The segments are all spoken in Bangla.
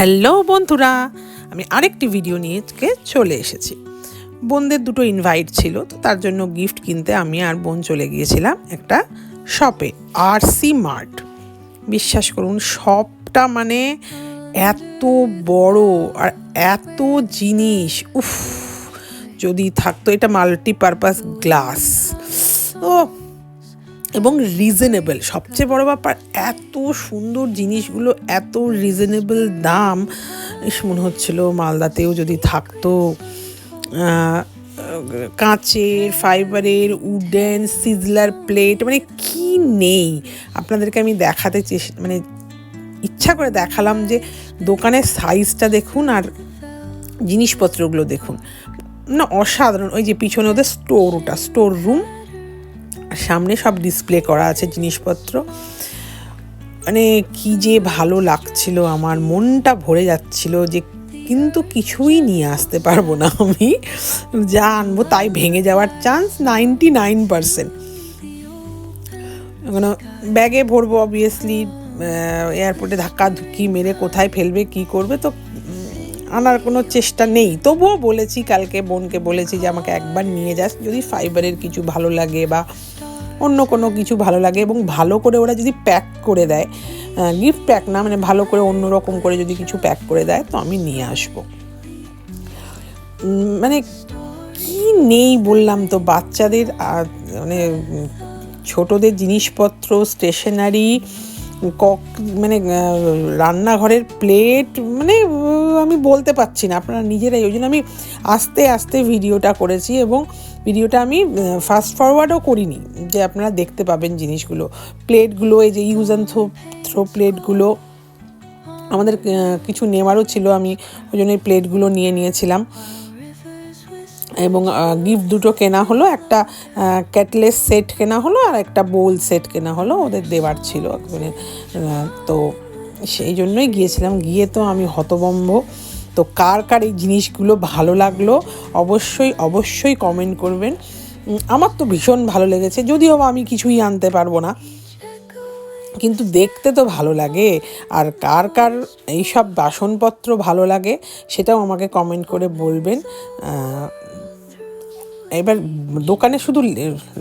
হ্যালো বন্ধুরা, আমি আরেকটি ভিডিও নিয়ে চলে এসেছি। বোনদের দুটো ইনভাইট ছিল, তো তার জন্য গিফট কিনতে আমি আর বোন চলে গিয়েছিলাম একটা শপে আর সি মার্ট বিশ্বাস করুন শপটা মানে এত বড় আর এত জিনিস, উফ, যদি থাকতো এটা মাল্টিপারপাস গ্লাস ও এবং রিজনেবল সবচেয়ে বড় ব্যাপার, এত সুন্দর জিনিসগুলো, এত রিজনেবল দাম। মনে হচ্ছিল মালদাতেও যদি থাকতো কাঁচের ফাইবারের উডেন সিজলার প্লেট মানে কি নেই? আপনাদেরকে আমি দেখাতে চেষ্টা মানে ইচ্ছা করে দেখালাম যে দোকানের সাইজটা দেখুন আর জিনিসপত্রগুলো দেখুন। না, অসাধারণ। ওই যে পিছনে ওদের স্টোর ওটা স্টোর রুম সামনে সব ডিসপ্লে করা আছে জিনিসপত্র। মানে কি যে ভালো লাগছিল, আমার মনটা ভরে যাচ্ছিল যে কিন্তু কিছুই নিয়ে আসতে পারব না আমি। যা আনব তাই ভেঙে যাওয়ার চান্স নাইনটি নাইন পারসেন্ট ব্যাগে ভরবো অবভিয়াসলি এয়ারপোর্টে ধাক্কা ধুক্কি মেরে কোথায় ফেলবে, কি করবে, তো আনার কোনো চেষ্টা নেই। তবুও বলেছি, কালকে বোনকে বলেছি যে আমাকে একবার নিয়ে যাস, যদি ফাইবারের কিছু ভালো লাগে বা অন্য কোনো কিছু ভালো লাগে এবং ভালো করে ওরা যদি প্যাক করে দেয় গিফট প্যাক না মানে ভালো করে অন্য রকম করে যদি কিছু প্যাক করে দেয়, তো আমি নিয়ে আসব। মানে কি নেই বললাম তো, বাচ্চাদের মানে ছোটদের জিনিসপত্র স্টেশনারি কক মানে রান্নাঘরের প্লেট মানে আমি বলতে পারছি না। আপনারা নিজেরাই, ওই জন্য আমি আস্তে আস্তে ভিডিওটা করেছি এবং ভিডিওটা আমি ফাস্ট ফরওয়ার্ডও করিনি, যে আপনারা দেখতে পাবেন জিনিসগুলো। প্লেটগুলো, এই যে ইউজ অ্যান্ড থ্রো থ্রো প্লেটগুলো, আমাদের কিছু নেওয়ারও ছিল, আমি ওই জন্য এই প্লেটগুলো নিয়ে নিয়েছিলাম। এবং গিফট দুটো কেনা হলো, একটা ক্যাটলেস সেট কেনা হলো, আর একটা বোল সেট কেনা হলো, ওদের দেওয়ার ছিল তো সেই জন্যই গিয়েছিলাম। গিয়ে তো আমি হতবম্ব তো কার কার এই জিনিসগুলো ভালো লাগল অবশ্যই অবশ্যই কমেন্ট করবেন। আমার তো ভীষণ ভালো লেগেছে, যদিও আমি কিছুই আনতে পারব না। কিন্তু দেখতে তো ভালো লাগে, আর কার কার এইসব বাসনপত্র ভালো লাগে সেটাও আমাকে কমেন্ট করে বলবেন। এবার দোকানে শুধু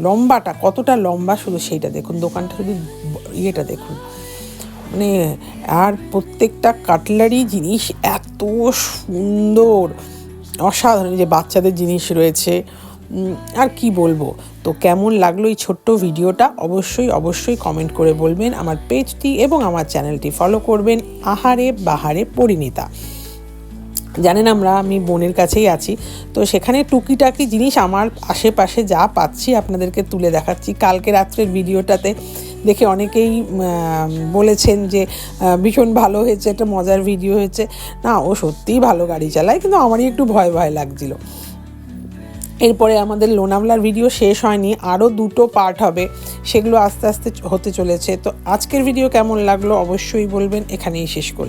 লম্বাটা, কতটা লম্বা শুধু সেইটা দেখুন, দোকানটা শুধু ইয়েটা দেখুন। মানে আর প্রত্যেকটা কাটলারি জিনিস এত সুন্দর। অসাধারণ যে বাচ্চাদের জিনিস রয়েছে। আর কি বলব? তো কেমন লাগল এই ছোট্ট ভিডিওটা? অবশ্যই অবশ্যই কমেন্ট করে বলবেন আমার পেজটি এবং আমার চ্যানেলটি ফলো করবেন আহারে বাহারে পরিণীতা। জানেন আমরা, আমি বোনের কাছেই আছি। তো সেখানে টুকিটাকি জিনিস আমার আশেপাশে যা পাচ্ছি আপনাদেরকে তুলে দেখাচ্ছি। কালকে রাত্রের ভিডিওটাতে দেখে অনেকেই বলেছেন যে ভীষণ ভালো হয়েছে, একটা মজার ভিডিও হয়েছে। না, ও সত্যিই ভালো গাড়ি চালায়, কিন্তু আমারই একটু ভয় ভয় লাগছিল। এরপরে আমাদের লোনাভলার ভিডিও শেষ হয়নি আরও দুটো পার্ট হবে, সেগুলো আস্তে আস্তে হতে চলেছে। তো আজকের ভিডিও কেমন লাগল অবশ্যই বলবেন, এখানেই শেষ করলাম।